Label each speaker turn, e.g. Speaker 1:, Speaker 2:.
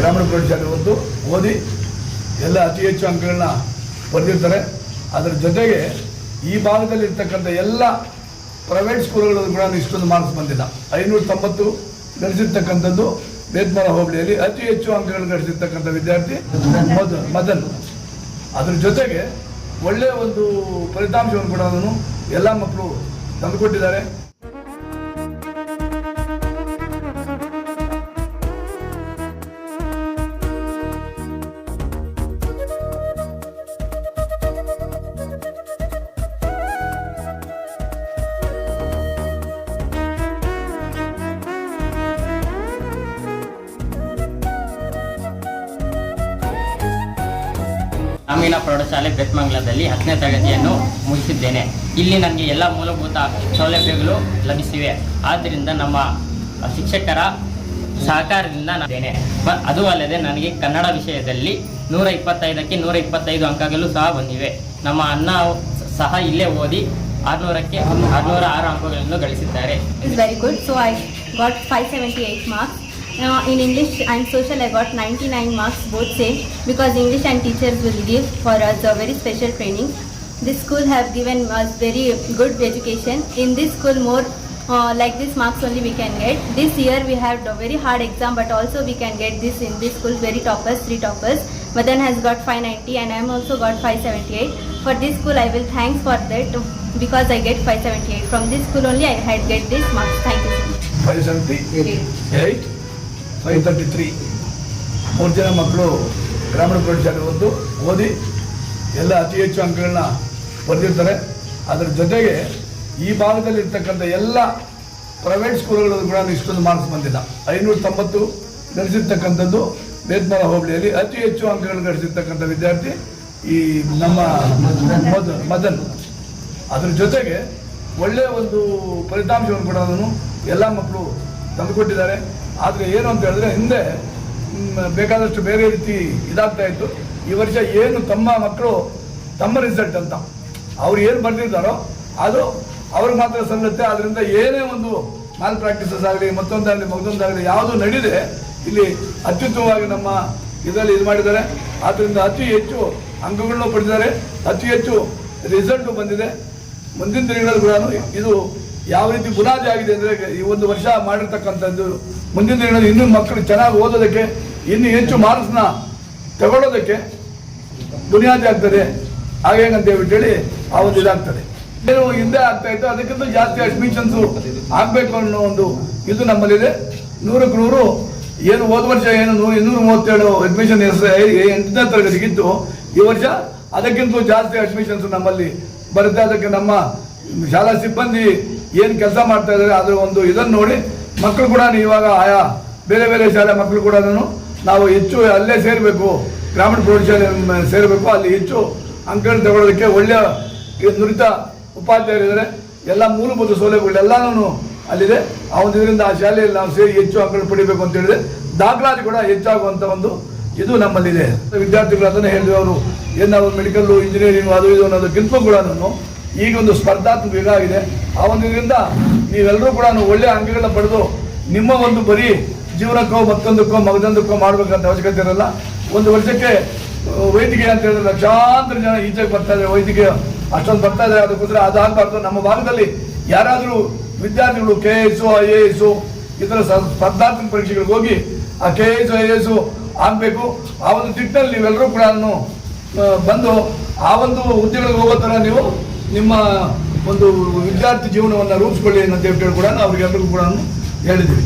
Speaker 1: ಗ್ರಾಮೀಣ ಪ್ರದೇಶದಲ್ಲಿ ಒಂದು ಓದಿ ಎಲ್ಲ ಅತಿ ಹೆಚ್ಚು ಅಂಕಗಳನ್ನ ಪಡೆದಿರ್ತಾರೆ. ಅದರ ಜೊತೆಗೆ ಈ ಭಾಗದಲ್ಲಿ ಇರ್ತಕ್ಕಂಥ ಎಲ್ಲ ಪ್ರೈವೇಟ್ ಸ್ಕೂಲ್ಗಳು ಕೂಡ ಇಷ್ಟೊಂದು ಮಾರ್ಕ್ಸ್ ಬಂದಿಲ್ಲ. ಐನೂರ ತೊಂಬತ್ತು ಗಳಿಸಿರ್ತಕ್ಕಂಥದ್ದು ಬೇತ್ಮರ ಹೋಬಳಿಯಲ್ಲಿ ಅತಿ ಹೆಚ್ಚು ಅಂಕಗಳು ಗಳಿಸಿರ್ತಕ್ಕಂಥ ವಿದ್ಯಾರ್ಥಿ ಮದ ಮದನ್. ಅದ್ರ ಜೊತೆಗೆ ಒಳ್ಳೆಯ ಒಂದು ಫಲಿತಾಂಶವನ್ನು ಕೂಡ ಎಲ್ಲ ಮಕ್ಕಳು ತಂದುಕೊಟ್ಟಿದ್ದಾರೆ.
Speaker 2: ಗ್ರಾಮೀಣ ಪ್ರೌಢಶಾಲೆ ಬೆತ್ಮಂಗ್ಲದಲ್ಲಿ ಹತ್ತನೇ ತರಗತಿಯನ್ನು ಮುಗಿಸಿದ್ದೇನೆ. ಇಲ್ಲಿ ನನಗೆ ಎಲ್ಲ ಮೂಲಭೂತ ಸೌಲಭ್ಯಗಳು ಲಭಿಸಿವೆ. ಆದ್ದರಿಂದ ನಮ್ಮ ಶಿಕ್ಷಕರ ಸಹಕಾರದಿಂದ ನಾನೇನೆ ಅದು ಅಲ್ಲದೆ ನನಗೆ ಕನ್ನಡ ವಿಷಯದಲ್ಲಿ ನೂರ ಇಪ್ಪತ್ತೈದಕ್ಕೆ ನೂರ ಇಪ್ಪತ್ತೈದು ಅಂಕಗಳು ಸಹ ಬಂದಿವೆ. ನಮ್ಮ ಅಣ್ಣ ಸಹ ಇಲ್ಲೇ ಓದಿ ಆರುನೂರಕ್ಕೆ ಆರುನೂರ ಆರು ಅಂಕಗಳನ್ನು ಗಳಿಸಿದ್ದಾರೆ.
Speaker 3: Very good so I got five seventy 578 marks. In English and social I got 99 marks both same because English and teachers will give for us a very special training. This school have given us very good education. In this school more uh, like this marks only we can get. This year we have a very hard exam but also we can get this in this school very toppers, three toppers. Madan has got 590 and I am also got 578. For this school I will thanks for that because I get 578. From this school only I had get this marks. Thank you
Speaker 1: 578? Eight. Eight? Five thirty three ಮೂರು ಜನ ಮಕ್ಕಳು ಗ್ರಾಮೀಣ ಪ್ರೌಢಶಾಲೆ ಒಂದು ಓದಿ ಎಲ್ಲ ಅತಿ ಹೆಚ್ಚು ಅಂಕಗಳನ್ನ ಪಡೆದಿರ್ತಾರೆ. ಅದರ ಜೊತೆಗೆ ಈ ಭಾಗದಲ್ಲಿ ಇರ್ತಕ್ಕಂಥ ಎಲ್ಲ ಪ್ರೈವೇಟ್ ಸ್ಕೂಲ್ಗಳು ಕೂಡ ಇಷ್ಟೊಂದು ಮಾರ್ಕ್ಸ್ ಬಂದಿಲ್ಲ. ಐನೂರ ತೊಂಬತ್ತು ಗಳಿಸಿರ್ತಕ್ಕಂಥದ್ದು ಬೇತ್ಮರ ಹೋಬಳಿಯಲ್ಲಿ ಅತಿ ಹೆಚ್ಚು ಅಂಕಗಳನ್ನು ಗಳಿಸಿರ್ತಕ್ಕಂಥ ವಿದ್ಯಾರ್ಥಿ ಈ ನಮ್ಮ ಮದ, ಮದನ್. ಅದ್ರ ಜೊತೆಗೆ ಒಳ್ಳೆಯ ಒಂದು ಫಲಿತಾಂಶವನ್ನು ಕೂಡ ಅದನ್ನು ಎಲ್ಲ ಮಕ್ಕಳು ತಂದುಕೊಟ್ಟಿದ್ದಾರೆ. ಆದರೆ ಏನು ಅಂತ ಹೇಳಿದ್ರೆ ಹಿಂದೆ ಬೇಕಾದಷ್ಟು ಬೇರೆ ರೀತಿ ಇದಾಗ್ತಾ ಇತ್ತು. ಈ ವರ್ಷ ಏನು ತಮ್ಮ ಮಕ್ಕಳು ತಮ್ಮ ರಿಸಲ್ಟ್ ಅಂತ. ಅವ್ರು ಏನು ಬರೆದಿದ್ದಾರೋ ಅದು ಅವ್ರಿಗೆ ಮಾತ್ರ ಸಲ್ಲುತ್ತೆ. ಅದರಿಂದ ಏನೇ ಒಂದು ಮಾಲ್ ಪ್ರಾಕ್ಟೀಸಸ್ ಆಗಲಿ, ಮತ್ತೊಂದಾಗಲಿ ಮಗದೊಂದಾಗಲಿ ಯಾವುದು ನಡೀದೆ ಇಲ್ಲಿ ಅತ್ಯುತ್ತಮವಾಗಿ ನಮ್ಮ ಇದರಲ್ಲಿ ಇದು ಮಾಡಿದ್ದಾರೆ. ಆದ್ದರಿಂದ ಅತಿ ಹೆಚ್ಚು ಅಂಕಗಳನ್ನು ಪಡೆದಿದ್ದಾರೆ. ಅತಿ ಹೆಚ್ಚು ರಿಸಲ್ಟು ಬಂದಿದೆ. ಮುಂದಿನ ದಿನಗಳಲ್ಲಿ ಕೂಡ ಇದು ಯಾವ ರೀತಿ ಬುನಾದಿ ಆಗಿದೆ ಅಂದರೆ ಈ ಒಂದು ವರ್ಷ ಮಾಡಿರ್ತಕ್ಕಂಥದ್ದು, ಮುಂದಿನ ದಿನಗಳಲ್ಲಿ ಇನ್ನೂ ಮಕ್ಕಳು ಚೆನ್ನಾಗಿ ಓದೋದಕ್ಕೆ, ಇನ್ನೂ ಹೆಚ್ಚು ಮಾರ್ಕ್ಸ್ನ ತಗೊಳ್ಳೋದಕ್ಕೆ ಬುನಿಯಾದಿ ಆಗ್ತದೆ. ಹಾಗೆ ಅಂತ ಹೇಳ್ಬಿಟ್ಟೇಳಿ ಆ ಒಂದು ಇದಾಗ್ತದೆ. ಏನು ಹಿಂದೆ ಆಗ್ತಾ ಇತ್ತು, ಅದಕ್ಕಿಂತ ಜಾಸ್ತಿ ಅಡ್ಮಿಷನ್ಸ್ ಆಗಬೇಕು ಅನ್ನೋ ಒಂದು ಇದು ನಮ್ಮಲ್ಲಿದೆ. ನೂರಕ್ಕೆ ನೂರು, ಏನು ಹೋದ ವರ್ಷ ಏನು ನೂರ, ಇನ್ನೂರ ಮೂವತ್ತೇಳು ಅಡ್ಮಿಷನ್ ಎಂಟನೇ ತರಗತಿಗಿತ್ತು. ಈ ವರ್ಷ ಅದಕ್ಕಿಂತ ಜಾಸ್ತಿ ಅಡ್ಮಿಷನ್ಸ್ ನಮ್ಮಲ್ಲಿ ಬರುತ್ತೆ. ಅದಕ್ಕೆ ನಮ್ಮ ಶಾಲಾ ಸಿಬ್ಬಂದಿ ಏನು ಕೆಲಸ ಮಾಡ್ತಾ ಇದ್ದಾರೆ ಅದರ ಒಂದು ಇದನ್ನು ನೋಡಿ ಮಕ್ಕಳು ಕೂಡ ಇವಾಗ ಆಯಾ ಬೇರೆ ಬೇರೆ ಶಾಲೆ ಮಕ್ಕಳು ಕೂಡ ನಾವು ಹೆಚ್ಚು ಅಲ್ಲೇ ಸೇರಬೇಕು, ಗ್ರಾಮೀಣ ಪ್ರೌಢಶಾಲೆ ಸೇರಬೇಕು, ಅಲ್ಲಿ ಹೆಚ್ಚು ಅಂಕಗಳನ್ನು ತಗೊಳ್ಳೋದಕ್ಕೆ ಒಳ್ಳೆಯ ನುರಿತ ಉಪಾಧ್ಯಾಯರಿದ್ದಾರೆ ಎಲ್ಲ ಮೂಲಭೂತ ಸೌಲಭ್ಯಗಳೆಲ್ಲನೂ ಅಲ್ಲಿದೆ. ಆ ಒಂದು ಇದರಿಂದ ಆ ಶಾಲೆಯಲ್ಲಿ ನಾವು ಸೇರಿ ಹೆಚ್ಚು ಅಂಕಗಳು ಪಡಿಬೇಕು ಅಂತ ಹೇಳಿದ್ರೆ ದಾಖಲಾತಿ ಕೂಡ ಹೆಚ್ಚಾಗುವಂಥ ಒಂದು ಇದು ನಮ್ಮಲ್ಲಿದೆ. ವಿದ್ಯಾರ್ಥಿಗಳು ಅದನ್ನು ಹೇಳಿದ್ರು ಅವರು. ಏನು ನಾವು ಮೆಡಿಕಲ್ ಇಂಜಿನಿಯರಿಂಗ್ ಅದು ಇದು ಅನ್ನೋದಕ್ಕಿಂತ ಕೂಡ ಈಗ ಒಂದು ಸ್ಪರ್ಧಾತ್ಮಕ ಯುಗ ಆಗಿದೆ. ಆ ಒಂದು ಇದರಿಂದ ನೀವೆಲ್ಲರೂ ಕೂಡ ಒಳ್ಳೆಯ ಅಂಕಗಳನ್ನ ಪಡೆದು ನಿಮ್ಮ ಒಂದು ಬರೀ ಜೀವನಕ್ಕೋ, ಮತ್ತೊಂದಕ್ಕೋ, ಮಗದೊಂದಕ್ಕೋ ಮಾಡ್ಬೇಕಂತ ಅವಶ್ಯಕತೆ ಇರಲ್ಲ. ಒಂದು ವರ್ಷಕ್ಕೆ ವೈದ್ಯಕೀಯ ಅಂತ ಹೇಳಿದ್ರೆ ಲಕ್ಷಾಂತರ ಜನ ಈಚೆಗೆ ಬರ್ತಾ ಇದ್ದಾರೆ. ವೈದ್ಯಕೀಯ ಅಷ್ಟೊಂದು ಬರ್ತಾ ಇದ್ದಾರೆ. ಅದಕ್ಕೋಸ್ಕರ ಅದಾಗಬಾರ್ದು ನಮ್ಮ ಭಾಗದಲ್ಲಿ ಯಾರಾದರೂ ವಿದ್ಯಾರ್ಥಿಗಳು K S I A S ಥರ ಸ್ಪರ್ಧಾತ್ಮಕ ಪರೀಕ್ಷೆಗಳಿಗೆ ಹೋಗಿ ಆ K S I A S ಆಗಬೇಕು. ಆ ಒಂದು ದಿಟ್ಟಿನಲ್ಲಿ ನೀವೆಲ್ಲರೂ ಕೂಡ ಬಂದು ಆ ಒಂದು ಹುದ್ದೆಗಳಿಗೆ ಹೋಗೋ ಥರ ನೀವು ನಿಮ್ಮ ಒಂದು ವಿದ್ಯಾರ್ಥಿ ಜೀವನವನ್ನು ರೂಪಿಸ್ಕೊಳ್ಳಿ ಅಂತ ಹೇಳ್ಬಿಟ್ಟು ಕೂಡ ಅವರಿಗೆಲ್ಲರಿಗೂ ಕೂಡ ಹೇಳಿದ್ದೀವಿ